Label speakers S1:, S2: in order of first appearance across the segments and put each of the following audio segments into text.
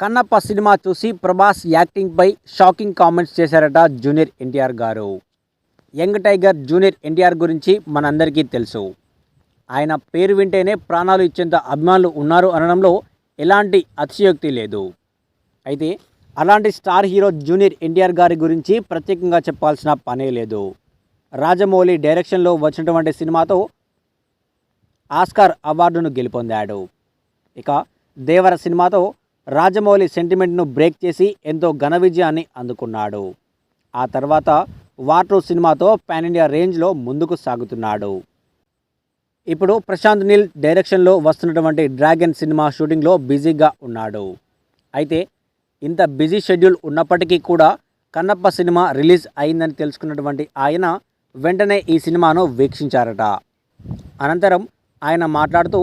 S1: Kannappa cinema చూసి ప్రభాస్ యాక్టింగ్పై shocking comments చేశారట junior NTR garu. Young tiger junior NTR గురించి మనందరికీ తెలుసు. ఆయన పేరు వింటేనే ప్రాణాలు ఇచ్చేంత అభిమానులు ఉన్నారు అనడంలో ఎలాంటి అతిశయోక్తి లేదు. అయితే అలాంటి స్టార్ హీరో జూనియర్ ఎన్టీఆర్ గారి గురించి ప్రత్యేకంగా చెప్పాల్సిన పనే లేదు. రాజమౌళి డైరెక్షన్లో వచ్చినటువంటి సినిమాతో ఆస్కార్ అవార్డును గెలుపొందాడు. ఇక దేవర సినిమాతో రాజమౌళి సెంటిమెంట్ను బ్రేక్ చేసి ఎంతో ఘన విజయాన్ని అందుకున్నాడు. ఆ తర్వాత వాటూ సినిమాతో పాన్ ఇండియా రేంజ్లో ముందుకు సాగుతున్నాడు. ఇప్పుడు ప్రశాంత్ నీల్ డైరెక్షన్లో వస్తున్నటువంటి డ్రాగన్ సినిమా షూటింగ్లో బిజీగా ఉన్నాడు. అయితే ఇంత బిజీ షెడ్యూల్ ఉన్నప్పటికీ కూడా కన్నప్ప సినిమా రిలీజ్ అయిందని తెలుసుకున్నటువంటి ఆయన వెంటనే ఈ సినిమాను వీక్షించారట. అనంతరం ఆయన మాట్లాడుతూ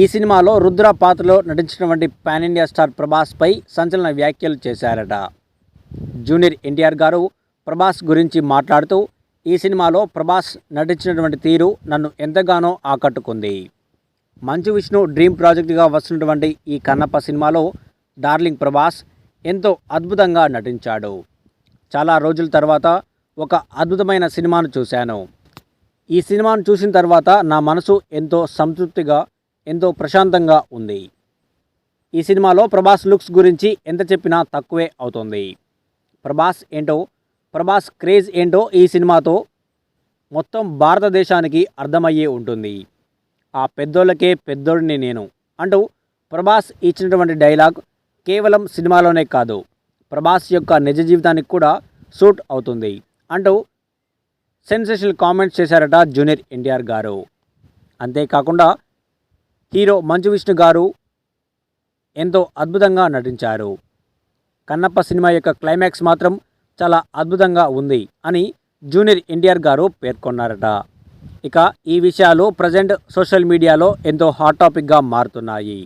S1: ఈ సినిమాలో రుద్ర పాత్రలో నటించినటువంటి పాన్ ఇండియా స్టార్ ప్రభాస్పై సంచలన వ్యాఖ్యలు చేశారట. జూనియర్ ఎన్టీఆర్ గారు ప్రభాస్ గురించి మాట్లాడుతూ ఈ సినిమాలో ప్రభాస్ నటించినటువంటి తీరు నన్ను ఎంతగానో ఆకట్టుకుంది. మంచు విష్ణు డ్రీమ్ ప్రాజెక్టుగా వస్తున్నటువంటి ఈ కన్నప్ప సినిమాలో డార్లింగ్ ప్రభాస్ ఎంతో అద్భుతంగా నటించాడు. చాలా రోజుల తర్వాత ఒక అద్భుతమైన సినిమాను చూశాను. ఈ సినిమాను చూసిన తర్వాత నా మనసు ఎంతో సంతృప్తిగా ఎంతో ప్రశాంతంగా ఉంది. ఈ సినిమాలో ప్రభాస్ లుక్స్ గురించి ఎంత చెప్పినా తక్కువే అవుతుంది. ప్రభాస్ ఏంటో ప్రభాస్ క్రేజ్ ఏంటో ఈ సినిమాతో మొత్తం భారతదేశానికి అర్థమయ్యే ఉంటుంది. ఆ పెద్దోళ్ళకే పెద్దోడిని నేను అంటూ ప్రభాస్ ఇచ్చినటువంటి డైలాగ్ కేవలం సినిమాలోనే కాదు ప్రభాస్ యొక్క నిజ జీవితానికి కూడా సూట్ అవుతుంది అంటూ సెన్సేషనల్ కామెంట్స్ చేశారట జూనియర్ ఎన్టీఆర్ గారు. అంతేకాకుండా హీరో మంచు విష్ణు గారు ఎంతో అద్భుతంగా నటించారు. కన్నప్ప సినిమా యొక్క క్లైమాక్స్ మాత్రం చాలా అద్భుతంగా ఉంది అని జూనియర్ ఎన్టీఆర్ గారు పేర్కొన్నారట. ఇక ఈ విషయాలు ప్రజెంట్ సోషల్ మీడియాలో ఎంతో హాట్ టాపిక్గా మారుతున్నాయి.